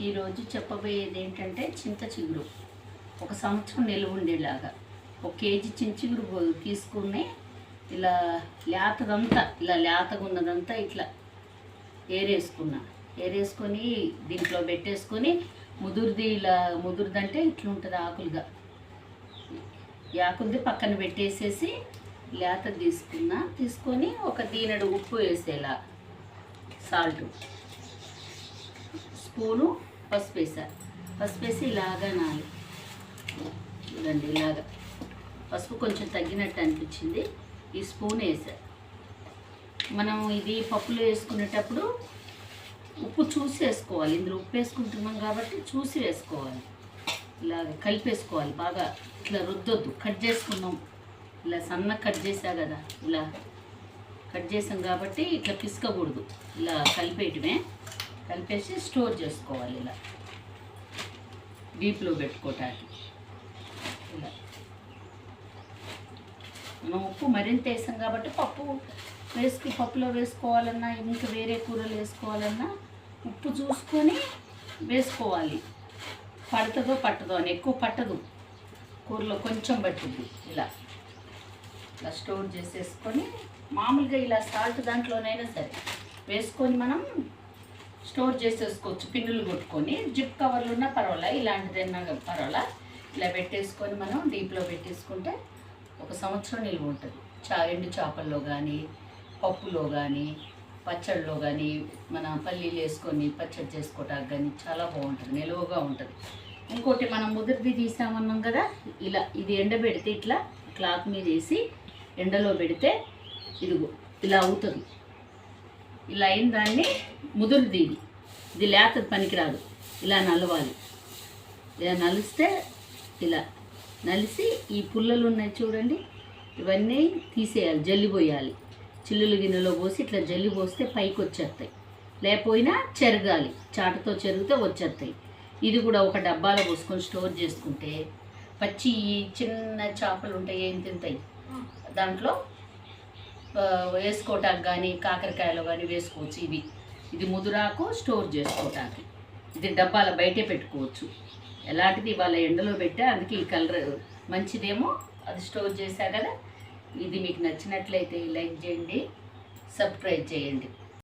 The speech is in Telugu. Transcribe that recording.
ఈరోజు చెప్పబోయేది ఏంటంటే చింత చిగురు. ఒక సంవత్సరం నిలువ ఉండేలాగా. ఒక కేజీ చింత చిగురు తీసుకుని ఇలా లేతదంతా ఇలా లేతగా ఉన్నదంతా ఇట్లా ఏరేసుకున్నా. ఏరేసుకొని దీంట్లో పెట్టేసుకొని ముదురుది ఇలా ముదురుదంటే ఇట్లా ఉంటుంది ఆకులుగా ఆకులది పక్కన పెట్టేసేసి లేత తీసుకున్నా. తీసుకొని ఒక దీనడు ఉప్పు వేసేలా. సాల్ట్. స్పూను పసుపు వేసారు పసుపు వేసి ఇలాగా నాలి చూడండి ఇలాగా. పసుపు కొంచెం తగ్గినట్టు అనిపించింది. ఈ స్పూన్ వేసారు మనం ఇది పప్పులో వేసుకునేటప్పుడు ఉప్పు చూసి వేసుకోవాలి. ఇందులో ఉప్పు వేసుకుంటున్నాం కాబట్టి చూసి వేసుకోవాలి. ఇలాగా కలిపేసుకోవాలి. బాగా ఇట్లా రుద్దొద్దు. కట్ చేసుకున్నాం. ఇలా సన్న కట్ చేసా కదా. ఇలా కట్ చేసాం కాబట్టి ఇట్లా పిసకకూడదు. ఇలా కలిపేయటమే. కలిపేసి స్టోర్ చేసుకోవాలి ఇలా. డీప్లో పెట్టుకోవటానికి ఇలా. మనం ఉప్పు మరింత వేసాం కాబట్టి పప్పు వేసుకు పప్పులో వేసుకోవాలన్నా ఇంకా వేరే కూరలు వేసుకోవాలన్నా ఉప్పు చూసుకొని వేసుకోవాలి. పడుతుందో పట్టదో అని ఎక్కువ పట్టదు. కూరలో కొంచెం పట్టుద్ది. ఇలా. ఇలా స్టోర్ చేసేసుకొని మామూలుగా ఇలా సాల్ట్ దాంట్లోనైనా సరే వేసుకొని మనం స్టోర్ చేసేసుకోవచ్చు పిన్నులు కొట్టుకొని జిప్ కవర్లు ఉన్నా పర్వాలా ఇలాంటిదైనా పర్వాలా. ఇలా పెట్టేసుకొని మనం డీప్లో పెట్టేసుకుంటే ఒక సంవత్సరం నిల్వ ఉంటుంది. చా ఎండు చేపల్లో కానీ పప్పులో కానీ పచ్చడిలో కానీ మన పల్లీలు వేసుకొని పచ్చడి చేసుకోవటానికి కానీ చాలా బాగుంటుంది నిలువగా ఉంటుంది. ఇంకోటి మనం ముదిరిది తీసామన్నాం కదా ఇలా ఇది ఎండబెడితే ఇట్లా క్లాత్ మీద వేసి ఎండలో పెడితే ఇదిగో ఇలా అవుతుంది. ఇలా అయిన దాన్ని ముదురుది ఇది ఇది లేతది పనికిరాదు. ఇలా నలవాలి. ఇలా నలిస్తే ఇలా నలిసి ఈ పుల్లలు ఉన్నాయి చూడండి. ఇవన్నీ తీసేయాలి జల్లి పోయాలి చిల్లులు గిన్నెలో పోసి ఇట్లా జల్లి పోస్తే పైకి వచ్చేస్తాయి లేకపోయినా చెరగాలి. చాటతో చెరిగితే వచ్చేస్తాయి. ఇది కూడా ఒక డబ్బాలో పోసుకొని స్టోర్ చేసుకుంటే పచ్చి చిన్న చేపలు ఉంటాయి ఏం తింటాయి. దాంట్లో వేసుకోవటానికి కానీ కాకరకాయలు కానీ వేసుకోవచ్చు ఇవి. ఇది ముదురాకు స్టోర్ చేసుకోవటానికి ఇది డబ్బాల బయటే పెట్టుకోవచ్చు. ఎలాంటిది ఇవాళ ఎండలో పెట్టా అందుకే ఈ కలర్ మంచిదేమో అది స్టోర్ చేశా కదా. ఇది మీకు నచ్చినట్లయితే లైక్ చేయండి సబ్స్క్రైబ్ చేయండి.